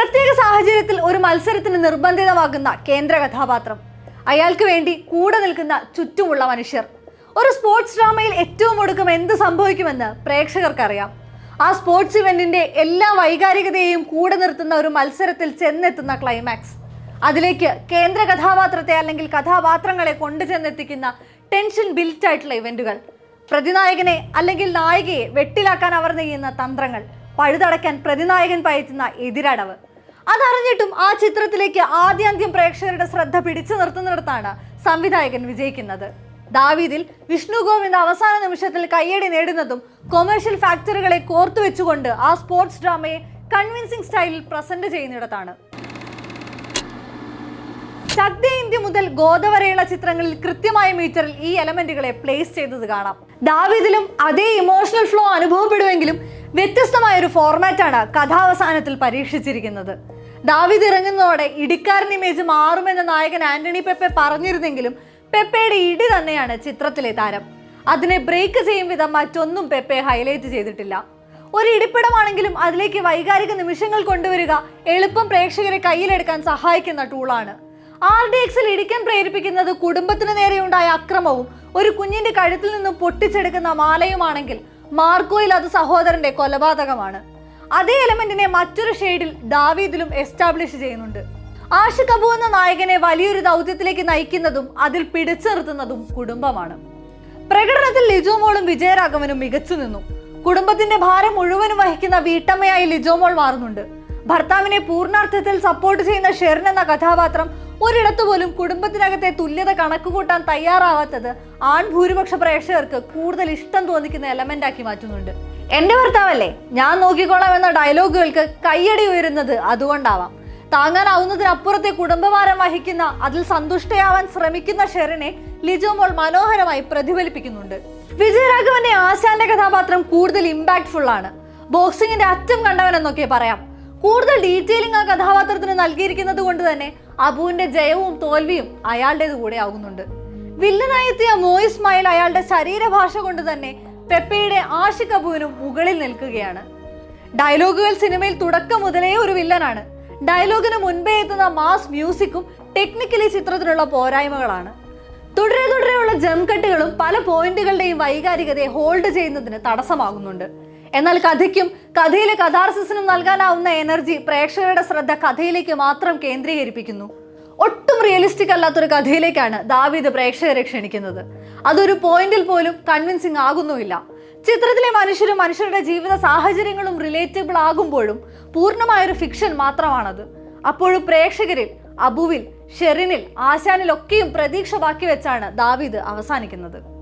പ്രത്യേക സാഹചര്യത്തിൽ ഒരു മത്സരത്തിന് നിർബന്ധിതമാകുന്ന കേന്ദ്ര കഥാപാത്രം. അയാൾക്ക് വേണ്ടി കൂടെ നിൽക്കുന്ന ചുറ്റുമുള്ള മനുഷ്യർ. ഒരു സ്പോർട്സ് ഡ്രാമയിൽ ഏറ്റവും ഒടുക്കം എന്ത് സംഭവിക്കുമെന്ന് പ്രേക്ഷകർക്കറിയാം. ആ സ്പോർട്സ് ഇവന്റിന്റെ എല്ലാ വൈകാരികതയെയും കൂടെ നിർത്തുന്ന ഒരു മത്സരത്തിൽ ചെന്നെത്തുന്ന ക്ലൈമാക്സ് അതിലേക്ക് കേന്ദ്ര കഥാപാത്രത്തെ അല്ലെങ്കിൽ കഥാപാത്രങ്ങളെ കൊണ്ടു ചെന്നെത്തിക്കുന്ന ടെൻഷൻ ബിൽറ്റ് ആയിട്ടുള്ള ഇവന്റുകൾ. പ്രതിനായകനെ അല്ലെങ്കിൽ നായികയെ വെട്ടിലാക്കാൻ അവർ നെയ്യുന്ന തന്ത്രങ്ങൾ. പഴുതടയ്ക്കാൻ പ്രതിനായകൻ പയറ്റുന്ന എതിരടവ്. അതറിഞ്ഞിട്ടും ആ ചിത്രത്തിലേക്ക് ആദ്യാന്ത്യം പ്രേക്ഷകരുടെ ശ്രദ്ധ പിടിച്ചു നിർത്തുന്നിടത്താണ് സംവിധായകൻ വിജയിക്കുന്നത്. ദാവീദിൽ വിഷ്ണു ഗോവിന്ദ് അവസാന നിമിഷത്തിൽ കയ്യടി നേടുന്നതും കൊമേഴ്ഷ്യൽ ഫാക്ടറികളെ കോർത്തു വെച്ചുകൊണ്ട് ആ സ്പോർട്സ് ഡ്രാമയെ കൺവിൻസിംഗ് സ്റ്റൈലിൽ പ്രസന്റ് ചെയ്യുന്നിടത്താണ്. ശക്തി ഇന്ത്യ മുതൽ ഗോദ വരെയുള്ള ചിത്രങ്ങളിൽ കൃത്യമായ മീറ്ററിൽ ഈ എലമെന്റുകളെ പ്ലേസ് ചെയ്തത് കാണാം. ദാവീദിലും അതേ ഇമോഷണൽ ഫ്ലോ അനുഭവപ്പെടുമെങ്കിലും വ്യത്യസ്തമായ ഒരു ഫോർമാറ്റാണ് കഥാവസാനത്തിൽ പരീക്ഷിച്ചിരിക്കുന്നത്. ദാവീദ് ഇറങ്ങുന്നതോടെ ഇടിക്കാരൻ ഇമേജ് മാറുമെന്ന് നായകൻ ആന്റണി പെപ്പെ പറഞ്ഞിരുന്നെങ്കിലും പെപ്പയുടെ ഇടി തന്നെയാണ് ചിത്രത്തിലെ താരം. അതിനെ ബ്രേക്ക് ചെയ്യും വിധം മറ്റൊന്നും പെപ്പെ ഹൈലൈറ്റ് ചെയ്തിട്ടില്ല. ഒരു ഇടിപ്പിടമാണെങ്കിലും അതിലേക്ക് വൈകാരിക നിമിഷങ്ങൾ കൊണ്ടുവരിക എളുപ്പം പ്രേക്ഷകരെ കയ്യിലെടുക്കാൻ സഹായിക്കുന്ന ടൂളാണ് ആർ ഡി എക്സിൽ ഇടിക്കാൻ പ്രേരിപ്പിക്കുന്നത് കുടുംബത്തിന് നേരെയുണ്ടായ അക്രമവും ഒരു കുഞ്ഞിന്റെ കഴുത്തിൽ നിന്നും പൊട്ടിച്ചെടുക്കുന്ന മാലയുമാണെങ്കിൽ മാർക്കോയിൽ അത് സഹോദരന്റെ കൊലപാതകമാണ്. അതേ എലമെന്റിനെ മറ്റൊരു ഷെയ്ഡിൽ ദാവീദിലും എസ്റ്റാബ്ലിഷ് ചെയ്യുന്നുണ്ട്. ആഷ് അബു എന്ന നായകനെ വലിയൊരു ദൗത്യത്തിലേക്ക് നയിക്കുന്നതും അതിൽ പിടിച്ചു നിർത്തുന്നതും കുടുംബമാണ്. പ്രകടനത്തിൽ ലിജോമോളും വിജയരാഘവനും മികച്ചു നിന്നു. കുടുംബത്തിന്റെ ഭാരം മുഴുവനും വഹിക്കുന്ന വീട്ടമ്മയായി ലിജോമോൾ മാറുന്നുണ്ട്. ഭർത്താവിനെ പൂർണാർത്ഥത്തിൽ സപ്പോർട്ട് ചെയ്യുന്ന ഷെറിൻ എന്ന കഥാപാത്രം ഒരിടത്തുപോലും കുടുംബത്തിനകത്തെ തുല്യത കണക്കുകൂട്ടാൻ തയ്യാറാവാത്തത് ആൺ ഭൂരിപക്ഷ പ്രേക്ഷകർക്ക് കൂടുതൽ ഇഷ്ടം തോന്നിക്കുന്ന എലമെന്റ് ആക്കി മാറ്റുന്നുണ്ട്. എന്റെ ഭർത്താവല്ലേ? ഞാൻ നോക്കിക്കോളാം എന്ന ഡയലോഗുകൾക്ക് കയ്യടി ഉയരുന്നത് അതുകൊണ്ടാവാം. താങ്ങാനാവുന്നതിനപ്പുറത്തെ കുടുംബഭാരം വഹിക്കുന്ന അതിൽ സന്തുഷ്ടയാവാൻ ശ്രമിക്കുന്ന ഷെറിനെ ലിജോമോൾ മനോഹരമായി പ്രതിഫലിപ്പിക്കുന്നുണ്ട്. വിജയരാഘവന്റെ ആശാന്റെ കഥാപാത്രം കൂടുതൽ ഇമ്പാക്ട്ഫുൾ ആണ്. ബോക്സിംഗിന്റെ അറ്റം കണ്ടവൻ എന്നൊക്കെ പറയാം. കൂടുതൽ ഡീറ്റെയിലിംഗ് ആ കഥാപാത്രത്തിന് നൽകിയിരിക്കുന്നത് കൊണ്ട് തന്നെ അബുവിന്റെ ജയവും തോൽവിയും അയാളുടേത് കൂടെ ആകുന്നുണ്ട് വില്ലനായെത്തിയ മോയിസ് സ്മൈൽ അയാളുടെ ശരീരഭാഷ കൊണ്ട് തന്നെ പെപ്പയുടെ ആഷി അബുവിനും മുകളിൽ നിൽക്കുകയാണ്. ഡയലോഗുകൾ സിനിമയിൽ തുടക്കം മുതലേ ഒരു വില്ലനാണ്. ഡയലോഗിന് മുൻപേ എത്തുന്ന മാസ് മ്യൂസിക്കും ടെക്നിക്കലി ചിത്രത്തിനുള്ള പോരായ്മകളാണ്. തുടരെ തുടരെയുള്ള ജംകട്ടുകളും പല പോയിന്റുകളുടെയും വൈകാരികതയെ ഹോൾഡ് ചെയ്യുന്നതിന് തടസ്സമാകുന്നുണ്ട്. എന്നാൽ കഥയ്ക്കും കഥയിലെ കഥാർസിസിനും നൽകാനാവുന്ന എനർജി പ്രേക്ഷകരുടെ ശ്രദ്ധ കഥയിലേക്ക് മാത്രം കേന്ദ്രീകരിപ്പിക്കുന്നു. റിയലിസ്റ്റിക് അല്ലാത്തൊരു കഥയിലേക്കാണ് ദാവീദ് പ്രേക്ഷകരെ ക്ഷണിക്കുന്നത്. അതൊരു പോയിന്റിൽ പോലും കൺവിൻസിങ് ആകുന്നുമില്ല. ചിത്രത്തിലെ മനുഷ്യരും മനുഷ്യരുടെ ജീവിത സാഹചര്യങ്ങളും റിലേറ്റബിൾ ആകുമ്പോഴും പൂർണമായൊരു ഫിക്ഷൻ മാത്രമാണത്. അപ്പോഴും പ്രേക്ഷകരിൽ അബുവിൽ ഷെറിനിൽ ആശാനിൽ ഒക്കെയും പ്രതീക്ഷ ബാക്കി വെച്ചാണ് ദാവീദ് അവസാനിക്കുന്നത്.